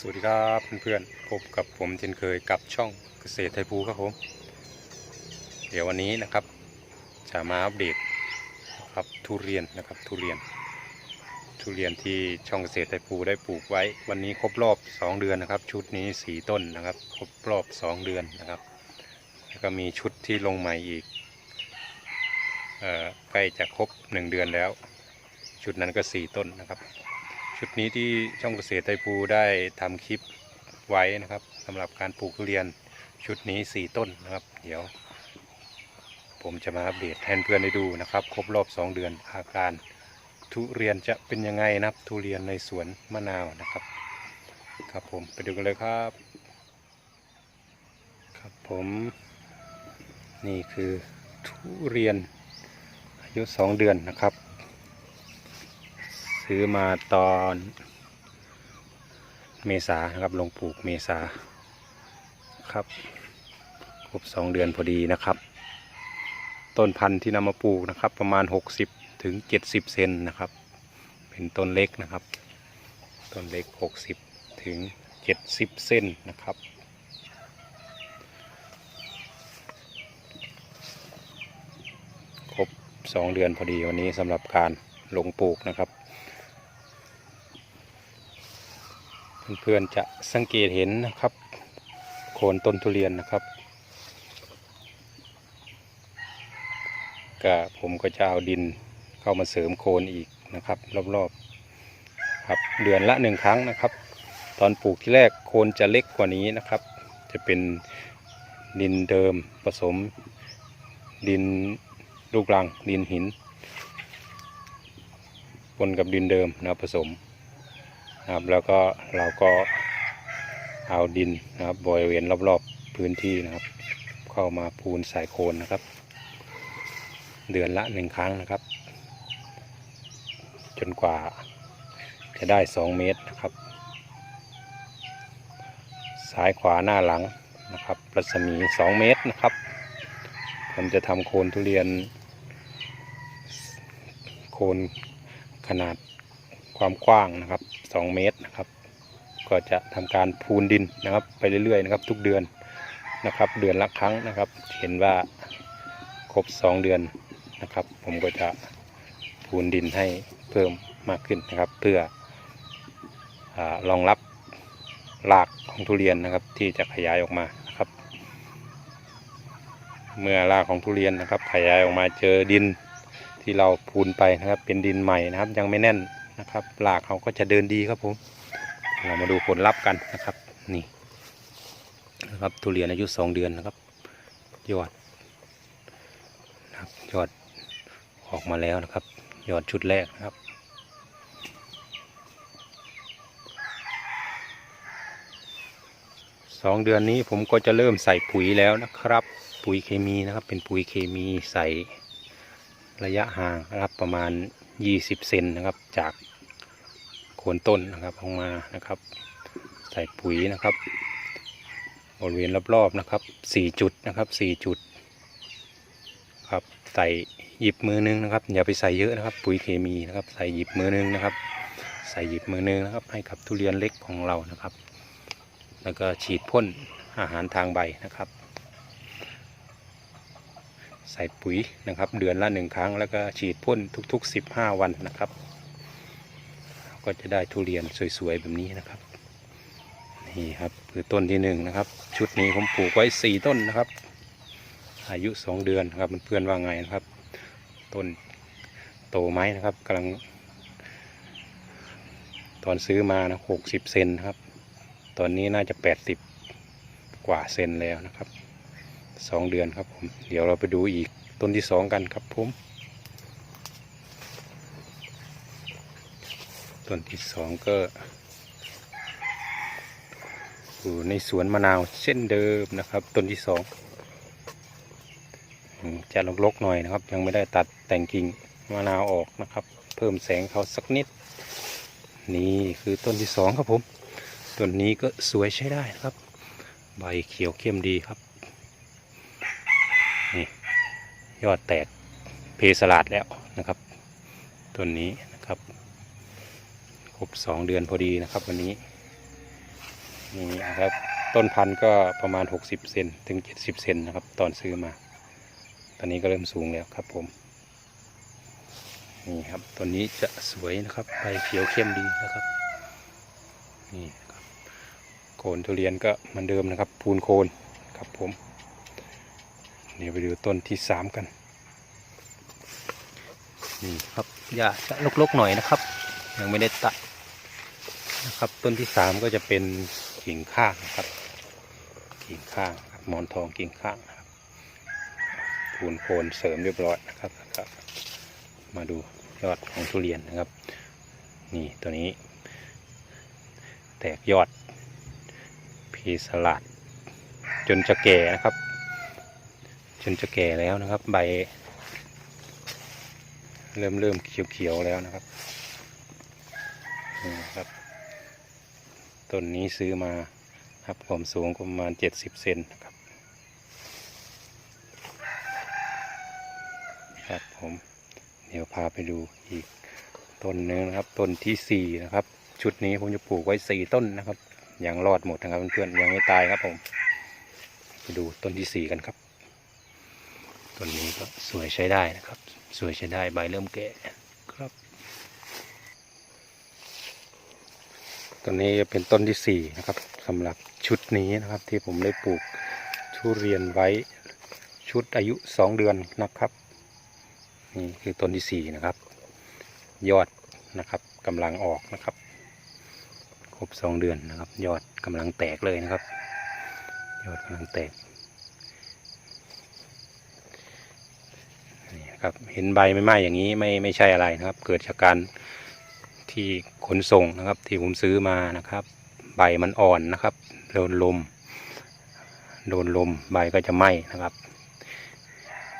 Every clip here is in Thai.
สวัสดีครับเพื่อนๆพบกับผมเช่นเคยกับช่องเกษตรไทยภูครับผม เดี๋ยววันนี้นะครับ จะมาอัปเดตนะครับทุเรียนนะครับทุเรียน ทุเรียนที่ช่องเกษตรไทยภูได้ปลูกไว้ วันนี้ครบรอบ 2 เดือนนะครับ ชุดนี้สีต้นนะครับ ครบรอบ 2 เดือนนะครับ แล้วก็มีชุดที่ลงใหม่อีกเอ่อใกล้จะครบ 1 เดือนแล้ว ชุดนั้นก็สีต้นนะครับ ชุดนี้ที่ช่องเกษตรไทยภูได้ทำคลิปไว้นะครับสำหรับการปลูกทุเรียนชุดนี้4ต้นนะครับ เดี๋ยว ผมจะมาอัปเดตให้เพื่อนได้ดูนะครับ ครบรอบ2เดือนอาการทุเรียนจะเป็นยังไงนะครับ ทุเรียนในสวนมะนาวนะครับ ครับผมไปดูกันเลยครับ ครับผมนี่คือทุเรียนอายุ2เดือนนะครับ ซื้อมาตอนเมษานะครับ ลงปลูกเมษาครับ ครบสองเดือนพอดีนะครับ ต้นพันธุ์ที่นำมาปลูกนะครับ ประมาณ 60ถึง70 เซนนะครับ เป็นต้นเล็กนะครับ ต้นเล็ก 60ถึง70 เซนนะครับครบ 2 เดือนพอดีวันนี้สำหรับการลงปลูกนะครับ เพื่อนๆจะสังเกตเห็นนะครับ โคนต้นทุเรียนนะครับก็ผมก็จะเอาดินเข้ามาเสริมโคนอีกนะครับ รอบๆครับเดือนละหนึ่งครั้งนะครับ ตอนปลูกที่แรกโคนจะเล็กกว่านี้นะครับ จะเป็นดินเดิมผสมดินลูกรังดินหินปนกับดินเดิมนะผสม นะครับ แล้วก็เราก็เอาดินนะครับบริเวณรอบๆพื้นที่นะครับ เข้ามาพูนสายโคนนะครับ เดือนละหนึ่งครั้งนะครับ จนกว่าจะได้ 2 เมตรนะครับ ซ้ายขวาหน้าหลังนะครับรัศมี 2 เมตรนะครับ ผมจะทำโคนทุเรียน โคนขนาดความกว้างนะครับ 2 เมตรนะครับ ก็จะทำการพูนดินนะครับ ไปเรื่อยๆนะครับ ทุกเดือนนะครับ เดือนละครั้งนะครับ เห็นว่าครบ 2 เดือนนะครับ ผมก็จะพูนดินให้เพิ่มมากขึ้นนะครับ เพื่ออรองรับรากของทุเรียนนะครับ ที่จะขยายออกมานะครับ เมื่อรากของทุเรียนนะครับ ขยายออกมาเจอดินที่เราพูนไปนะครับ เป็นดินใหม่นะครับ ยังไม่แน่น นะครับรากเขาก็จะเดินดีครับผมเรามาดูผลลัพธ์กันนะครับ นี่นะครับทุเรียนอายุสองเดือนนะครับ ยอดนะครับยอดออกมาแล้วนะครับ ยอดชุดแรกนะครับสองเดือนนี้ผมก็จะเริ่มใส่ปุ๋ยแล้วนะครับ ปุ๋ยเคมีนะครับ เป็นปุ๋ยเคมีใส่ระยะห่างนะครับประมาณ 20 เซนนะครับ จาก โคนต้นนะครับออกมานะครับ ใส่ปุ๋ยนะครับบริเวณรอบๆนะครับ4จุดนะครับ4จุดครับใส่หยิบมือนึงนะครับ อย่าไปใส่เยอะนะครับ ปุ๋ยเคมีนะครับ ใส่หยิบมือนึงนะครับ ใส่หยิบมือนึงนะครับ ให้กับทุเรียนเล็กของเรานะครับ แล้วก็ฉีดพ่นอาหารทางใบนะครับ ใส่ปุ๋ยนะครับ เดือนละหนึ่งครั้งแล้วก็ฉีดพ่นทุก ๆ 15 วันนะครับ ก็จะได้ทุเรียนสวยๆแบบนี้นะครับ นี่ครับคือต้นที่หนึ่งนะครับ ชุดนี้ผมปลูกไว้สี่ต้นนะครับ อายุสองเดือนครับเพื่อนว่าไงนะครับ ต้นโตไหมนะครับกำลัง ตอนซื้อมานะหกสิบเซนครับ ตอนนี้น่าจะแปดสิบกว่าเซนแล้วนะครับสองเดือนครับผม เดี๋ยวเราไปดูอีกต้นที่สองกันครับผม ต้นที่สองก็อยู่ในสวนมะนาวเช่นเดิมนะครับ ต้นที่สองจะลกๆหน่อยนะครับ ยังไม่ได้ตัดแต่งกิ่งมะนาวออกนะครับ เพิ่มแสงเขาสักนิด นี่คือต้นที่สองครับผมต้นนี้ก็สวยใช้ได้นะครับ ใบเขียวเข้มดีครับนี่ยอดแตกเพสลาดแล้วนะครับต้นนี้นะครับ ครบสองเดือนพอดีนะครับวันนี้ นี่นะครับ ต้นพันธุ์ก็ประมาณ 60 เซนถึง 70 เซนนะครับ ตอนซื้อมา ตอนนี้ก็เริ่มสูงแล้วครับผม นี่ครับต้นนี้จะสวยนะครับ ใบเขียวเข้มดีนะครับ นี่ครับ โคนทุเรียนก็เหมือนเดิมนะครับ พูนโคนครับผม เดี๋ยวไปดูต้นที่สามกัน นี่ครับหญ้าจะลกๆหน่อยนะครับ ยังไม่ได้ตัด นะครับ ต้นที่สามก็จะเป็นกิ่งข้างนะครับ กิ่งข้างครับหมอนทองกิ่งข้างนะครับพูนโคนเสริมเรียบร้อยนะครับแล้วก็มาดูยอดของทุเรียนนะครับ นี่ตัวนี้ แตกยอดพีสลัด จนจะแก่นะครับ จนจะแก่แล้วนะครับ ใบ เริ่มเริ่มเขียวๆแล้วนะครับนี่นะครับ ต้นนี้ซื้อมาครับความสูงประมาณ 70 เซนนะครับ ครับผมเดี๋ยวพาไปดูอีกต้นหนึงนะครับ ต้นที่สี่นะครับ ชุดนี้ผมจะปลูกไว้สี่ต้นนะครับ ยังรอดหมดนะครับเพื่อนๆยังไม่ตายครับผม ไปดูต้นที่สี่กันครับ ต้นนี้ก็สวยใช้ได้นะครับ สวยใช้ได้ใบเริ่มแก่ครับ ต้นนี้จะเป็นต้นที่สี่นะครับสำหรับชุดนี้นะครับที่ผมได้ปลูกทุเรียนไว้ชุดอายุสองเดือนนะครับนี่คือต้นที่สี่นะครับ ยอดนะครับกำลังออกนะครับ ครบสองเดือนนะครับ ยอดกำลังแตกเลยนะครับ ยอดกำลังแตกนี่นครับเห็นใบไม่ไหม้อย่างนี้ไม่ไม่ใช่อะไรนะครับ เกิดจากการ ที่ขนส่งนะครับ ที่ผมซื้อมานะครับ ใบมันอ่อนนะครับโดนลม โดนลมใบก็จะไหม้นะครับ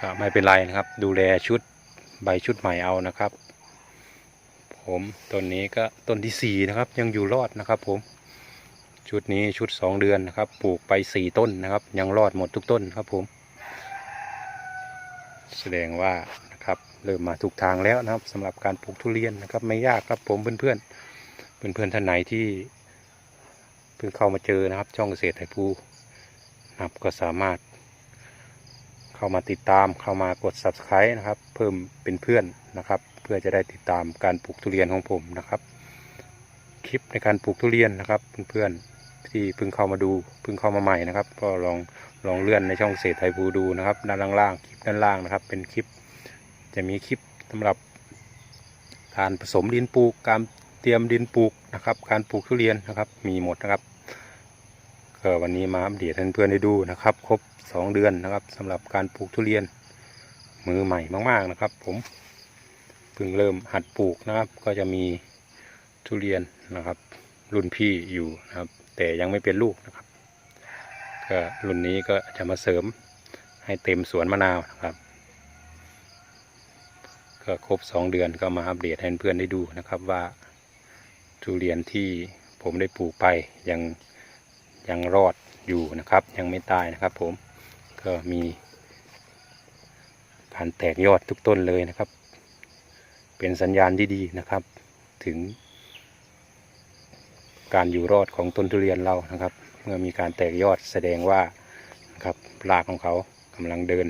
ก็ไม่เป็นไรนะครับ ดูแลชุดใบชุดใหม่เอานะครับ ผมต้นนี้ก็ต้นที่สี่นะครับ ยังอยู่รอดนะครับ ผมชุดนี้ชุดสองเดือนนะครับ ปลูกไปสี่ต้นนะครับ ยังรอดหมดทุกต้นครับผม แสดงว่า เริ่มมาถูกทางแล้วนะครับสำหรับการปลูกทุเรียนนะครับ ไม่ยากครับผมเพื่อนๆเพื่อนๆท่านไหนที่เพิ่งเข้ามาเจอนะครับ ช่องเกษตรไทยภูนะครับก็สามารถ เข้ามาติดตามเข้ามากด subscribe นะครับ เพิ่มเป็นเพื่อนนะครับ เพื่อจะได้ติดตามการปลูกทุเรียนของผมนะครับ คลิปในการปลูกทุเรียนนะครับเพื่อนๆที่เพิ่งเข้ามาดูเพิ่งเข้ามาใหม่นะครับ ก็ลองลองเลื่อนในช่องเศรษฐไทยภูดูนะครับ ด้านล่างๆคลิปด้านล่างนะครับ เป็นคลิป จะมีคลิปสำหรับการผสมดินปลูกการเตรียมดินปลูกนะครับ การปลูกทุเรียนนะครับ มีหมดนะครับก็วันนี้มาอัปเดตให้เพื่อนๆได้ดูนะครับ ครบ 2 เดือนนะครับสำหรับการปลูกทุเรียน มือใหม่มากๆนะครับ ผมเพิ่งเริ่มหัดปลูกนะครับ ก็จะมีทุเรียนนะครับ รุ่นพี่อยู่นะครับ แต่ยังไม่เป็นลูกนะครับก็รุ่นนี้ก็จะมาเสริมให้เต็มสวนมะนาวนะครับ ก็ครบ2เดือนก็มาอัปเดตให้เพื่อนได้ดูนะครับว่าทุเรียนที่ผมได้ปลูกไปยังยังรอดอยู่นะครับ ยังไม่ตายนะครับ ผมก็มีการแตกยอดทุกต้นเลยนะครับ เป็นสัญญาณที่ดีนะครับ ถึง การอยู่รอดของต้นทุเรียนเรานะครับ เมื่อมีการแตกยอดแสดงว่าครับรากของเขากำลังเดิน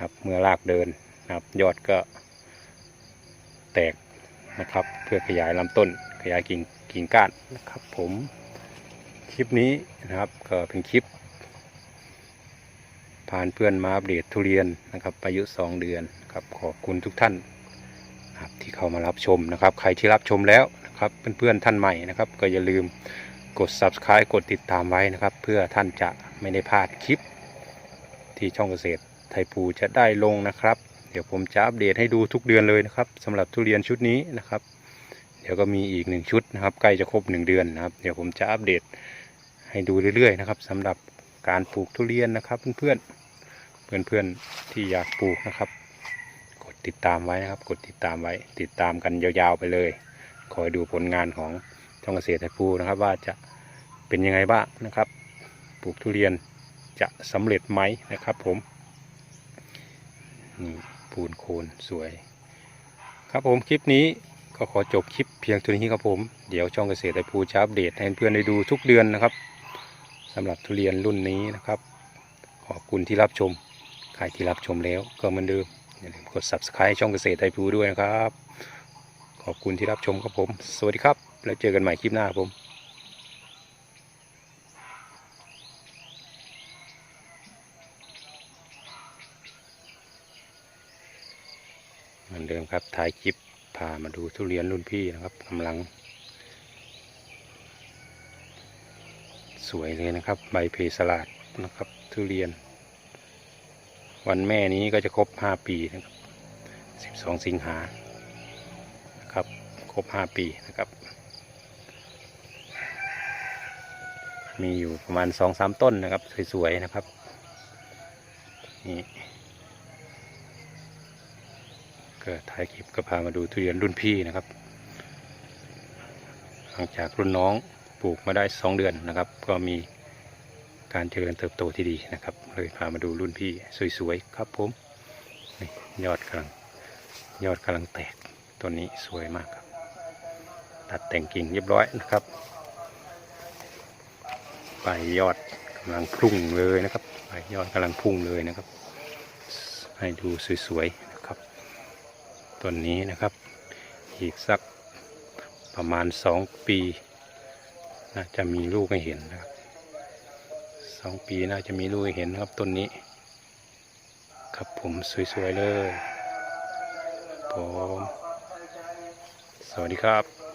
ครับ เมื่อรากเดินครับยอดก็ แตกนะครับ เพื่อขยายลำต้น ขยายกิ่งกิ่งก้านนะครับ ผมคลิปนี้นะครับก็เป็นคลิปผ่านเพื่อนมาอัปเดตทุเรียนนะครับอายุสองเดือนครับขอบคุณทุกท่านครับที่เข้ามารับชมนะครับ ใครที่รับชมแล้วนะครับเพื่อนๆท่านใหม่นะครับ ก็อย่าลืมกด subscribe กดติดตามไว้นะครับ เพื่อท่านจะไม่ได้พลาดคลิป ที่ช่องเกษตรไทยภูจะได้ลงนะครับ ดี๋ยวผมจะอัปเดตให้ดูทุกเดือนเลยนะครับสำหรับทุเรียนชุดนี้นะครับ เดี๋ยวก็มีอีกหนึ่งชุดนะครับใกล้จะครบหนึ่งเดือนนะครับ เดี๋ยวผมจะอัปเดตให้ดูเรื่อยๆนะครับสำหรับการปลูกทุเรียนนะครับ เพื่อนๆเพื่อนๆที่อยากปลูกนะครับ กดติดตามไว้นะครับ กดติดตามไว้ ติดตามกันยาวๆไปเลย คอยดูผลงานของช่องเกษตรไทยภูนะครับ ว่าจะเป็นยังไงบ้างนะครับ ปลูกทุเรียนจะสำเร็จไหมนะครับผม นี่ ปูนโคนสวย ครับผมคลิปนี้ก็ขอจบคลิปเพียงเท่านี้ครับผม เดี๋ยวช่องเกษตรไทยภูจะอัปเดตให้เพื่อนได้ดูทุกเดือนนะครับสำหรับทุเรียนรุ่นนี้นะครับ ขอบคุณที่รับชม ใครที่รับชมแล้วก็เหมือนเดิมอย่าลืมกด subscribe ช่องเกษตรไทยภูด้วยนะครับ ขอบคุณที่รับชมครับผม สวัสดีครับ แล้วเจอกันใหม่คลิปหน้าครับผม เห ถ่ายคลิปพามาดูทุเรียนรุ่นพี่นะครับกำลัง สวยเลยนะครับ ใบเพสลาดนะครับ ทุเรียน วันแม่นี้ก็จะครบ 5 ปีนะครับ 12 สิงหานะครับ ครบ 5 ปีนะครับ มีอยู่ประมาณ 2-3 ต้นนะครับ สวย ๆ นะครับนี่ ก็ถ่ายคลิปก็พามาดูทุเรียนรุ่นพี่นะครับ หลังจากรุ่นน้องปลูกมาได้สองเดือนนะครับ ก็มีการเจริญเติบโตที่ดีนะครับ เลยพามาดูรุ่นพี่สวยๆครับผมนี่ยอดกำลังยอดกำลังแตกต้นนี้สวยมากครับ ตัดแต่งกิ่งเรียบร้อยนะครับใบยอดกำลังพุ่งเลยนะครับใบยอดกำลังพุ่งเลยนะครับ ให้ดูสวยๆ ต้นนี้นะครับ อีกสักประมาณสองปีน่าจะมีลูกให้เห็นนะครับสองปีน่าจะมีลูกให้เห็นครับต้นนี้ ครับผมสวยๆเลยผมสวัสดีครับ